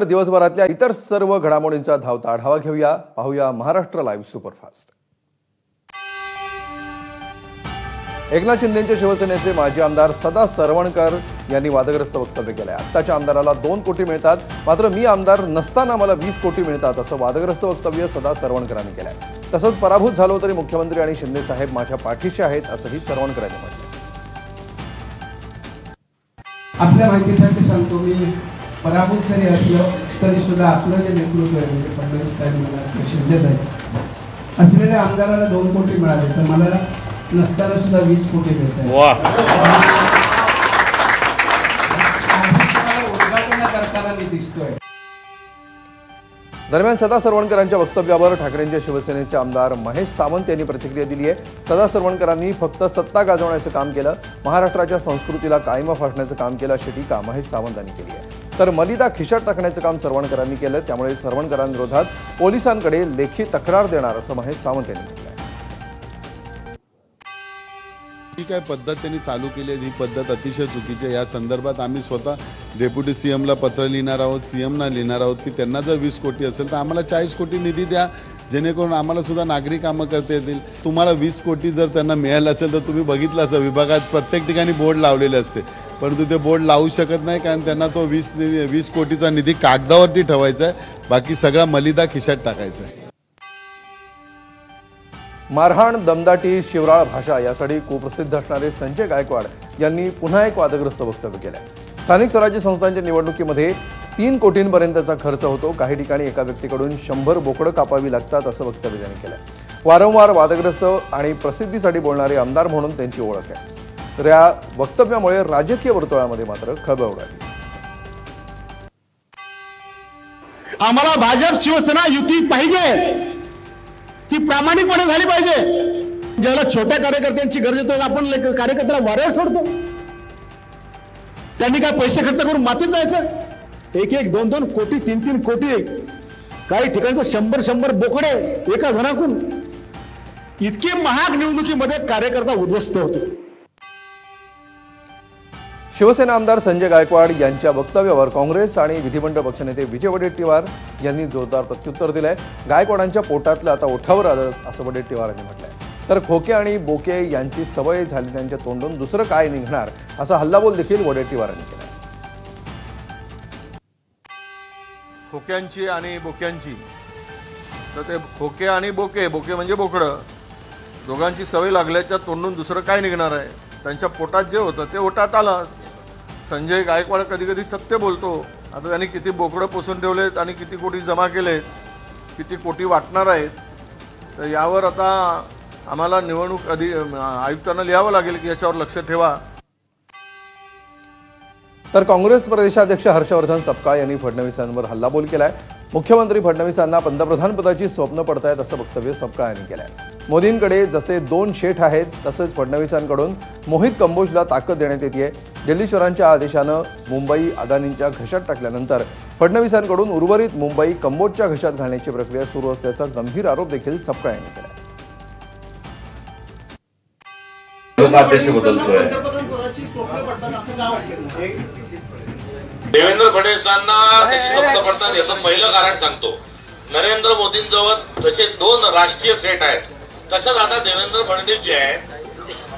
तर दिवसभरातल्या इतर सर्व घडामोडींचा धावता आढावा घेऊया. पाहूया महाराष्ट्र लाईव्ह सुपरफास्ट एकनाथ शिंदेच्या शिवसेनेचे माजी आमदार सदा सरवणकर यांनी वादग्रस्त वक्तव्य केलंय. आत्ताच्या आमदाराला दोन कोटी मिळतात. मात्र मी आमदार नसताना मला वीस कोटी मिळतात असं वादग्रस्त वक्तव्य सदा सरवणकरांनी केलंय. तसंच पराभूत झालो तरी मुख्यमंत्री आणि शिंदे साहेब माझ्या पाठीशी आहेत असंही सरवणकरांनी म्हटलं आपल्या माहितीसाठी सांगतो मी पराभूत जरी असलं तरी सुद्धा आपलं जे नेतृत्व आहे म्हणजे फडणवीस साहेब म्हणा शिंदे साहेब असलेल्या आमदाराला दोन कोटी मिळाले तर मला नसताना सुद्धा वीस कोटी मिळत उद्घाटन करताना मी दिसतोय. दरम्यान सदा सरवणकरांच्या वक्तव्यावर ठाकरेंच्या शिवसेनेचे आमदार महेश सावंत यांनी प्रतिक्रिया दिली आहे. सदा सरवणकरांनी फक्त सत्ता गाजवण्याचं काम केलं. महाराष्ट्राच्या संस्कृतीला कायम फासण्याचं काम केलं अशी टीका महेश सावंत यांनी केली आहे. तर मलिदा खिशात टाकण्याचं काम सरवणकरांनी केलं त्यामुळे सरवणकरांविरोधात पोलिसांकडे लेखी तक्रार देणार असं महेश सावंत यांनी म्हटलं ही काय पद्धत त्यांनी चालू केली आहे ही पद्धत अतिशय चुकीची आहे. या संदर्भात आम्ही स्वतः डेप्युटी सीएमला पत्र लिहिणार आहोत सीएमना लिहिणार आहोत की त्यांना जर वीस कोटी असेल तर आम्हाला चाळीस कोटी निधी द्या जेणेकरून आम्हाला सुद्धा नागरी कामं करता येतील. तुम्हाला वीस कोटी जर त्यांना मिळालं असेल तर तुम्ही बघितलं असं विभागात प्रत्येक ठिकाणी बोर्ड लावलेले असते. परंतु ते बोर्ड लावू शकत नाही कारण त्यांना तो वीस निधी वीस कोटीचा निधी कागदावरती ठेवायचा आहे. बाकी सगळा मलिदा खिशात टाकायचा आहे. मारहाण दमदाटी शिवराळ भाषा यासाठी कुप्रसिद्ध असणारे संजय गायकवाड यांनी पुन्हा एक वादग्रस्त वक्तव्य केलंय. स्थानिक स्वराज्य संस्थांच्या निवडणुकीमध्ये तीन कोटींपर्यंतचा खर्च होतो. काही ठिकाणी एका व्यक्तीकडून शंभर बोकडं कापावी लागतात असं वक्तव्य त्यांनी केलंय. वारंवार वादग्रस्त आणि प्रसिद्धीसाठी बोलणारे आमदार म्हणून त्यांची ओळख आहे. तर या वक्तव्यामुळे राजकीय वर्तुळामध्ये मात्र खळबळ उडाली. आम्हाला भाजप शिवसेना युती पाहिजे. ती प्रामाणिकपणे झाली पाहिजे. ज्याला छोट्या कार्यकर्त्यांची गरज येतो आपण कार्यकर्त्याला वाऱ्यावर सोडतो. त्यांनी काय पैसे खर्च करून मातीत जायचं? एक एक दोन दोन कोटी तीन तीन कोटी. काही ठिकाणी तर शंभर शंभर बोकडे एका जणाकून इतके महाग निवडणुकीमध्ये कार्यकर्ता उद्ध्वस्त होतो. शिवसेना आमदार संजय गायकवाड यांच्या वक्तव्यावर काँग्रेस आणि विधिमंडळ पक्षनेते विजय वडेट्टीवार यांनी जोरदार प्रत्युत्तर दिलंय. गायकवाडांच्या पोटातलं आता ओठावर आलं असं वडेट्टीवार यांनी म्हटलंय. तर खोके आणि बोके यांची सवय झाली त्यांच्या तोंडून दुसरं काय निघणार असा हल्लाबोल देखील वडेट्टीवारांनी केला खोक्यांची आणि बोक्यांची. तर ते खोके आणि बोके बोके म्हणजे बोकडं. दोघांची सवय लागल्याच्या तोंडून दुसरं काय निघणार आहे? त्यांच्या पोटात जे होतं ते ओटात आलं संजय गायकवाड कधी कधी सत्य बोलतो. आता त्यांनी किती बोकडं पोसून ठेवलेत आणि किती कोटी जमा केलेत किती कोटी वाटणार आहेत. तर यावर आता आम्हाला निवडणूक अधि आयुक्तांना लिहावं लागेल की याच्यावर लक्ष ठेवा. तर काँग्रेस प्रदेशाध्यक्ष हर्षवर्धन सपकाळ यांनी फडणवीसांवर हल्लाबोल केलाय. मुख्यमंत्री फडणवीसांना पंतप्रधान पदाची स्वप्न पडतायत असं वक्तव्य सपकाळ यांनी केलंय. मोदींकडे जसे दोन शेठ आहेत तसेच फडणवीसांकडून मोहित कंबोजला ताकद देण्यात येते दिल्लीश्वरांच्या आदेशानं मुंबई अदानींच्या घशात टाकल्यानंतर फडणवीसांकडून उर्वरित मुंबई कंबोजच्या घशात घालण्याची प्रक्रिया सुरू असल्याचा गंभीर आरोप देखील सपकाळ यांनी केला लोकाध्यक्ष बदलतोय देवेंद्र फडणवीसांना त्याची स्वप्न पडतात याचं पहिलं कारण सांगतो. नरेंद्र मोदींजवळ जसे दोन राष्ट्रीय सेट आहेत. तसंच आता देवेंद्र फडणवीस जे आहेत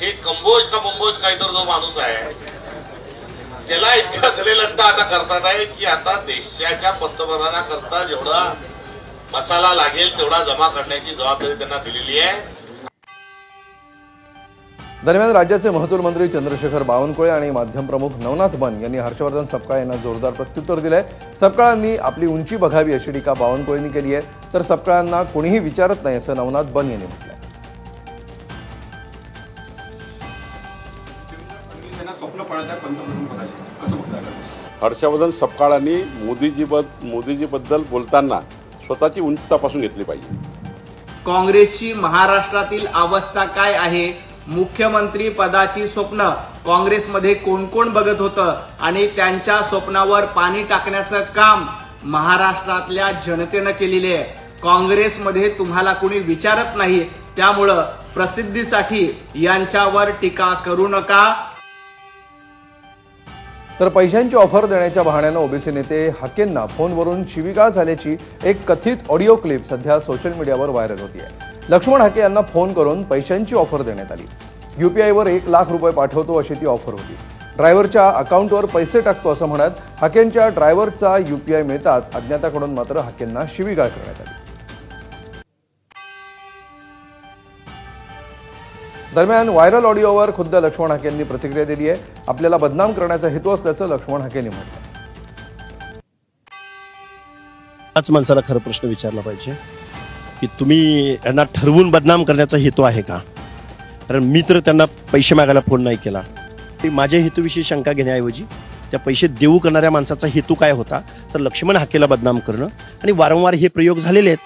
हे कंबोज का मुंबोज काहीतरी जो माणूस आहे त्याला इतका गलेलट्टा आता करतात आहे की आता देशाच्या पंतप्रधानाकरता जेवढा मसाला लागेल तेवढा जमा करण्याची जबाबदारी त्यांना दिलेली आहे. दरम्यान राज्याचे महसूल मंत्री चंद्रशेखर बावनकुळे आणि माध्यम प्रमुख नवनाथ बन यांनी हर्षवर्धन सपकाळ यांना जोरदार प्रत्युत्तर दिलंय. सपकाळांनी आपली उंची बघावी अशी टीका बावनकुळेंनी केली आहे. तर सपकाळांना कोणीही विचारत नाही असं नवनाथ बन यांनी म्हटलंय. हर्षवर्धन सपकाळांनी मोदीजी मोदीजीबद्दल बोलताना स्वतःची उंची तपासून घेतली पाहिजे. काँग्रेसची महाराष्ट्रातील अवस्था काय आहे? मुख्यमंत्री पदाची स्वप्न. काँग्रेसमध्ये कोण कोण बघत होतं? आणि त्यांच्या स्वप्नावर पाणी टाकण्याचं काम महाराष्ट्रातल्या जनतेनं केलेले आहे. काँग्रेसमध्ये तुम्हाला कुणी विचारत नाही? त्यामुळं प्रसिद्धीसाठी यांच्यावर टीका करू नका. तर पैशांची ऑफर देण्याच्या बहाण्यानं ओबीसी नेते हाकेंना फोनवरून शिविगाळ झाल्याची एक कथित ऑडिओ क्लिप सध्या सोशल मीडियावर व्हायरल आहे लक्ष्मण हाके यांना फोन करून पैशांची ऑफर देण्यात आली. युपीआयवर एक लाख रुपये पाठवतो अशी ती ऑफर होती. ड्रायव्हरच्या अकाउंटवर पैसे टाकतो असं म्हणत हाकेंच्या ड्रायव्हरचा युपीआय मिळताच अज्ञाताकडून मात्र हाकेंना शिवीगाळ करण्यात आली. दरम्यान व्हायरल ऑडिओवर खुद्द लक्ष्मण हाकेंनी प्रतिक्रिया दिली आहे. आपल्याला बदनाम करण्याचा हेतू असल्याचं लक्ष्मण हाकेंनी म्हटलं त्याच माणसाला खरं प्रश्न विचारला पाहिजे. की तुम्ही यांना ठरवून बदनाम करण्याचा हेतू आहे का? कारण मी तर त्यांना पैसे मागायला फोन नाही केला. ते माझ्या हेतूविषयी शंका घेण्याऐवजी त्या पैसे देऊ करणाऱ्या माणसाचा हेतू काय होता तर लक्ष्मण हाकेला बदनाम करणं आणि वारंवार हे प्रयोग झालेले आहेत.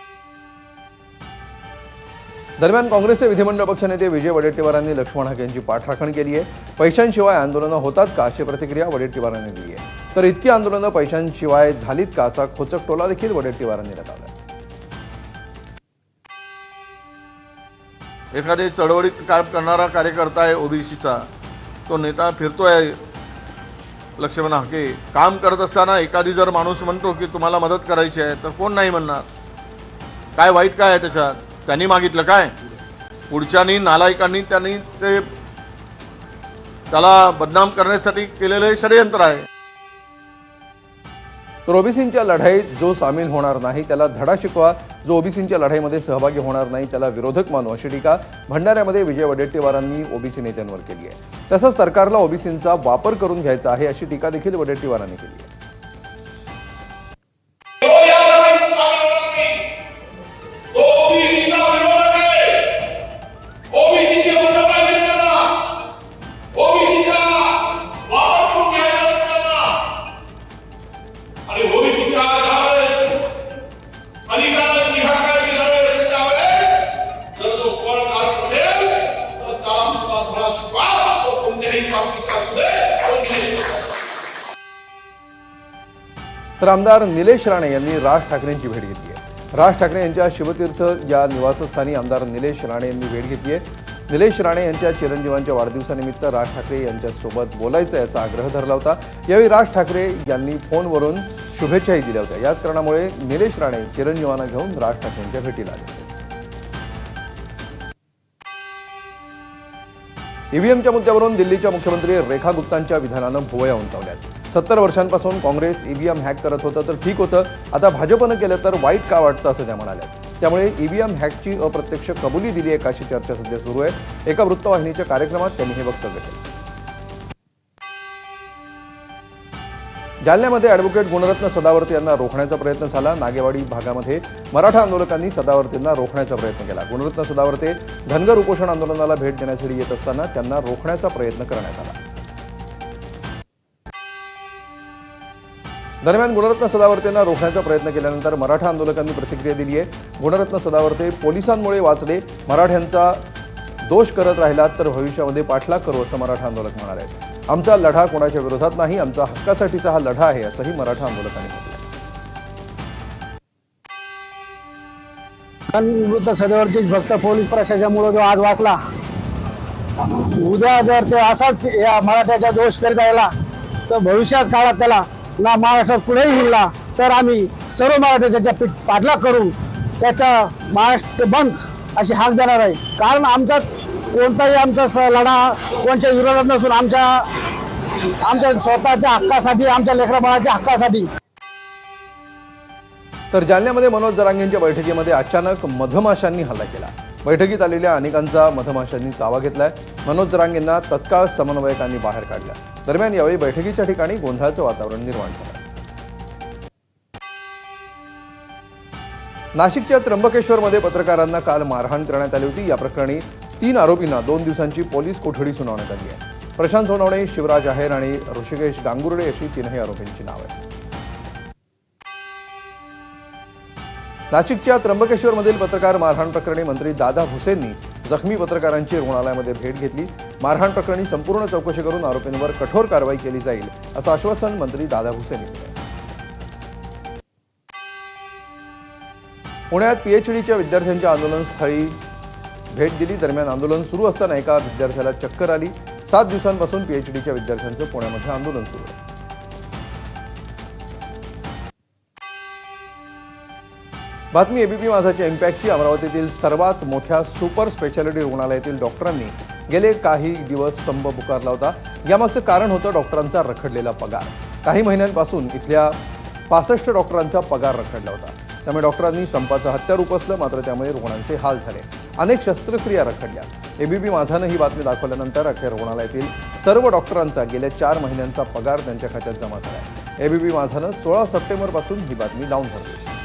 दरम्यान काँग्रेसचे विधिमंडळ पक्षनेते विजय वडेट्टीवारांनी लक्ष्मण हाके यांची पाठराखण केली आहे. पैशांशिवाय आंदोलनं होतात का अशी प्रतिक्रिया वडेट्टीवारांनी दिली आहे. तर इतकी आंदोलनं पैशांशिवाय झालीत का असा खोचक टोला देखील वडेट्टीवारांनी लगावला एखादे चळवळीत काम करणारा कार्यकर्ता आहे ओबीसीचा. तो नेता फिरतोय. लक्ष्मण हाके काम करत असताना एखादी जर माणूस म्हणतो की तुम्हाला मदत करायची आहे तर कोण नाही म्हणणार? काय वाईट काय आहे त्याच्यात? त्यांनी मागितलं काय? पुढच्यानी नालायकांनी त्यांनी ते त्याला बदनाम करण्यासाठी केलेलं हे षडयंत्र आहे. तर ओबीसींच्या लढाईत जो सामील होणार नाही त्याला धडा शिकवा. जो ओबीसींच्या लढाईमध्ये सहभागी होणार नाही त्याला विरोधक मानू अशी टीका भंडाऱ्यामध्ये विजय वडेट्टीवारांनी ओबीसी नेत्यांवर केली आहे. तसंच सरकारला ओबीसींचा वापर करून घ्यायचा आहे अशी टीका देखील वडेट्टीवारांनी केली आहे. तर आमदार निलेश राणे यांनी राज ठाकरेंची भेट घेतली आहे. राज ठाकरे यांच्या शिवतीर्थ या निवासस्थानी आमदार निलेश राणे यांनी भेट घेतली आहे. निलेश राणे यांच्या चिरंजीवांच्या वाढदिवसानिमित्त राज ठाकरे यांच्यासोबत बोलायचं आहे असा आग्रह धरला होता. यावेळी राज ठाकरे यांनी फोनवरून शुभेच्छाही दिल्या होत्या. याच कारणामुळे निलेश राणे चिरंजीवांना घेऊन राज ठाकरेंच्या भेटीला आले ईव्हीएमच्या मुद्द्यावरून दिल्लीच्या मुख्यमंत्री रेखा गुप्तांच्या विधानानं भुवया उंचावल्यात. सत्तर वर्षांपासून काँग्रेस ईव्हीएम हॅक करत होतं तर ठीक होतं. आता भाजपनं केलं तर वाईट का वाटतं असं त्या म्हणाल्या. त्यामुळे ईव्हीएम हॅकची अप्रत्यक्ष कबुली दिली आहे काशी चर्चा सध्या सुरू आहे. एका वृत्तवाहिनीच्या कार्यक्रमात त्यांनी हे वक्तव्य केलं. जालन्यामध्ये अॅडव्होकेट गुणरत्न सदावर्ती यांना रोखण्याचा प्रयत्न झाला. नागेवाडी भागामध्ये मराठा आंदोलकांनी सदावर्तींना रोखण्याचा प्रयत्न केला. गुणरत्न सदावर्ते धनगर उपोषण आंदोलनाला भेट देण्यासाठी येत असताना त्यांना रोखण्याचा प्रयत्न करण्यात आला. दरम्यान गुणरत्न सदावर्तेंना रोखण्याचा प्रयत्न केल्यानंतर मराठा आंदोलकांनी प्रतिक्रिया दिली आहे. गुणरत्न सदावर्ते पोलिसांमुळे वाचले मराठ्यांचा दोष करत राहिलात तर भविष्यामध्ये पाठलाग करू असं मराठा आंदोलक म्हणाले आमचा लढा कोणाच्या विरोधात नाही आमचा हक्कासाठीचा हा लढा आहे असंही मराठा आंदोलकांनी म्हटलं वृद्ध सदैवरची फक्त पोलीस प्रशासनामुळे जो आज वाचला उद्या जर ते असाच या मराठ्याचा दोष करीत राहिला तर भविष्यात काळात त्याला ना महाराष्ट्रात कुठेही हिरला तर आम्ही सर्व मराठी त्याच्या पीठ पाठलाग करू त्याचा महाराष्ट्र बंद अशी हाक देणार आहे. कारण आमचा कोणताही आमचा स- लढा कोणच्या विरोधात नसून आमच्या आमच्या स्वतःच्या हक्कासाठी आमच्या लेकराबाळाच्या हक्कासाठी. तर जालन्यामध्ये मनोज जरांगेंच्या बैठकीमध्ये अचानक मधमाशांनी हल्ला केला. बैठकीत आलेल्या अनेकांचा मधमाशांनी चावा घेतलाय. मनोज रांगेंना तत्काळ समन्वयकांनी बाहेर काढल्या दरम्यान यावेळी बैठकीच्या ठिकाणी गोंधळाचं वातावरण निर्माण झालं. नाशिकच्या त्र्यंबकेश्वरमध्ये पत्रकारांना काल मारहाण करण्यात आली होती. या प्रकरणी तीन आरोपींना दोन दिवसांची पोलीस कोठडी सुनावण्यात आली आहे. प्रशांत सोनवणे शिवराज आहेर आणि ऋषिकेश गांगुर्डे अशी तीनही आरोपींची नावं आहेत. नाशिकच्या त्र्यंबकेश्वरमधील पत्रकार मारहाण प्रकरणी मंत्री दादा भुसेंनी जखमी पत्रकारांची रुग्णालयामध्ये भेट घेतली. मारहाण प्रकरणी संपूर्ण चौकशी करून आरोपींवर कठोर कारवाई केली जाईल असं आश्वासन मंत्री दादा भुसेंनी दिलं. पुण्यात पीएचडीच्या विद्यार्थ्यांच्या आंदोलनस्थळी भेट दिली. दरम्यान आंदोलन सुरू असताना एका विद्यार्थ्याला चक्कर आली. सात दिवसांपासून पीएचडीच्या विद्यार्थ्यांचं पुण्यामध्ये आंदोलन सुरू आहे. बातमी एबीपी माझाच्या इम्पॅक्टची अमरावतीतील सर्वात मोठ्या सुपर स्पेशालिटी रुग्णालयातील डॉक्टरांनी गेले काही दिवस संप पुकारला होता. यामागचं कारण होतं डॉक्टरांचा रखडलेला पगार. काही महिन्यांपासून इथल्या पासष्ट डॉक्टरांचा पगार रखडला होता. त्यामुळे डॉक्टरांनी संपाचं हत्यार उपसलं मात्र त्यामुळे रुग्णांचे हाल झाले. अनेक शस्त्रक्रिया रखडल्या. एबीपी माझानं ही बातमी दाखवल्यानंतर अखेर रुग्णालयातील सर्व डॉक्टरांचा गेल्या चार महिन्यांचा पगार त्यांच्या खात्यात जमा झाला. एबीपी माझानं सोळा सप्टेंबरपासून ही बातमी लावून धरली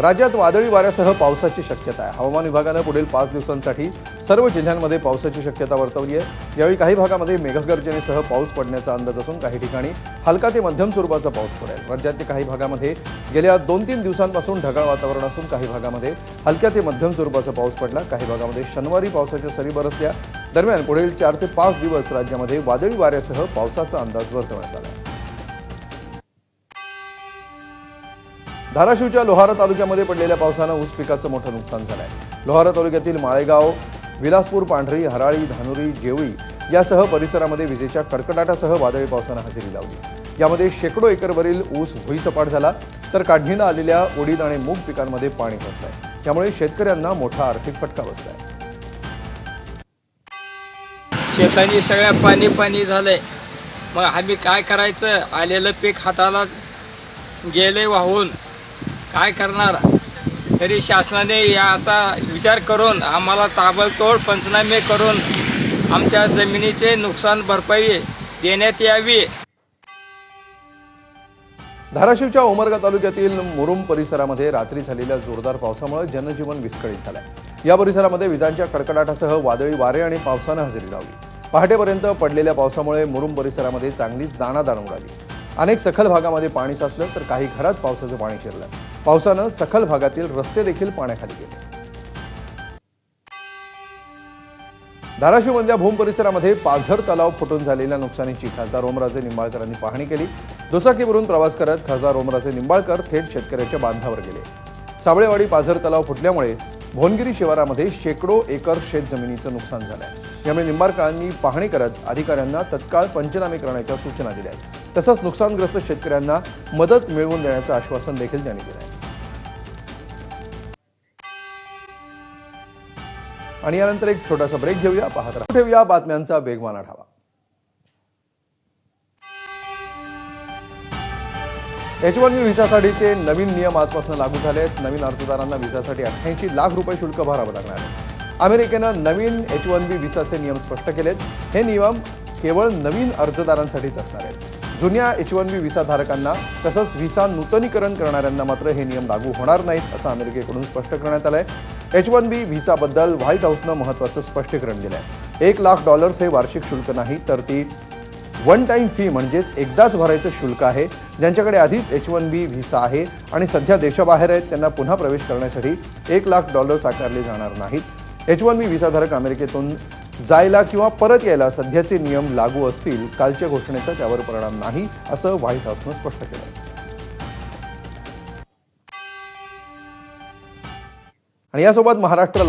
राज्यात वादळी वाऱ्यासह पावसाची शक्यता आहे. हवामान विभागानं पुढील पाच दिवसांसाठी सर्व जिल्ह्यांमध्ये पावसाची शक्यता वर्तवली आहे. यावेळी काही भागामध्ये मेघगर्जनेसह पाऊस पडण्याचा अंदाज असून काही ठिकाणी हलका ते मध्यम स्वरूपाचा पाऊस पडेल. राज्यातील काही भागामध्ये गेल्या दोन तीन दिवसांपासून ढगाळ वातावरण असून काही भागामध्ये हलक्या ते मध्यम स्वरूपाचा पाऊस पडला. काही भागामध्ये शनिवारी पावसाच्या सरी बरसल्या. दरम्यान पुढील चार ते पाच दिवस राज्यामध्ये वादळी वाऱ्यासह पावसाचा अंदाज वर्तवण्यात आला धाराशिवच्या लोहारा तालुक्यामध्ये पडलेल्या पावसानं ऊस पिकाचं मोठं नुकसान झालं आहे लोहारा तालुक्यातील माळेगाव विलासपूर पांढरी हराळी धानुरी जेवळी यासह परिसरामध्ये विजेच्या कडकडाटासह वादळी पावसानं हजेरी लावली. यामध्ये शेकडो एकरवरील ऊस भुईसपाट झाला तर काढणीनं आलेल्या उडीद आणि मूग पिकांमध्ये पाणी फसलंय त्यामुळे शेतकऱ्यांना मोठा आर्थिक फटका बसलाय. शेतानी सगळ्या पाणी पाणी झालंय. मग आम्ही काय करायचं? आलेलं पीक हाताला गेले वाहून. काय करणार? तरी शासनाने याचा विचार करून आम्हाला ताबडतोड पंचनामे करून आमच्या जमिनीचे नुकसान भरपाई देण्यात यावी. धाराशिवच्या उमरगा तालुक्यातील मुरुम परिसरामध्ये रात्री झालेल्या जोरदार पावसामुळे जनजीवन विस्कळीत झालंय. या परिसरामध्ये विजांच्या कडकडाटासह वादळी वारे आणि पावसानं हजेरी लावली. पहाटेपर्यंत पडलेल्या पावसामुळे मुरुम परिसरामध्ये चांगलीच दाणादाण उडाली. अनेक सखल भागामध्ये पाणी साचलं तर काही घरात पावसाचं पाणी शिरलं. पावसानं सखल भागातील रस्ते देखील पाण्याखाली गेले. धाराशिवमधल्या भूम परिसरामध्ये पाझर तलाव फुटून झालेल्या नुकसानीची खासदार ओमराजे निंबाळकरांनी पाहणी केली. दुचाकीवरून प्रवास करत खासदार ओमराजे निंबाळकर थेट शेतकऱ्याच्या बांधावर गेले. साबळेवाडी पाझर तलाव फुटल्यामुळे भोनगिरी शिवारामध्ये शेकडो एकर शेत नुकसान नुकसान झालंय. यामुळे निंबाळकरांनी पाहणी करत अधिकाऱ्यांना तत्काळ पंचनामे करण्याच्या सूचना दिल्या आहेत. तसंच नुकसानग्रस्त शेतकऱ्यांना मदत मिळवून देण्याचं आश्वासन देखील त्यांनी दिलं आहे. आणि यानंतर एक छोटासा ब्रेक घेऊया पाहत राहा. ठेवूया बातम्यांचा वेगवान आढावा. एच वन बी व्हिसासाठीचे नवीन नियम आजपासून लागू झाले आहेत नवीन अर्जदारांना व्हिसासाठी अठ्ठ्याऐंशी लाख रुपये शुल्क भरावं लागणार आहे. अमेरिकेनं नवीन एच वन बी व्हिसाचे नियम स्पष्ट केलेत. हे नियम केवळ नवीन अर्जदारांसाठीच असणार आहेत. जुन्या एच वन बी व्हिसाधारकांना तसंच व्हिसा नूतनीकरण करणाऱ्यांना मात्र हे नियम लागू होणार नाहीत असं अमेरिकेकडून स्पष्ट करण्यात आलंय. एच वन बी व्हिसाबद्दल व्हाईट हाऊसनं महत्त्वाचं स्पष्टीकरण दिलंय. एक लाख डॉलर्स हे वार्षिक शुल्क नाही तर ती वन टाइम फी म्हणजेच एकदाच भरायचं शुल्क आहे. ज्यांच्याकडे आधीच एच वन बी व्हिसा आहे आणि सध्या देशाबाहेर आहेत त्यांना पुन्हा प्रवेश करण्यासाठी एक लाख डॉलर्स आकारले जाणार नाहीत. एच वन बी विसाधारक अमेरिकेतून जायला किंवा परत यायला सध्याचे नियम लागू असतील कालच्या घोषणेचा त्यावर परिणाम नाही असं व्हाईट हाऊसनं स्पष्ट केलं आणि यासोबत महाराष्ट्र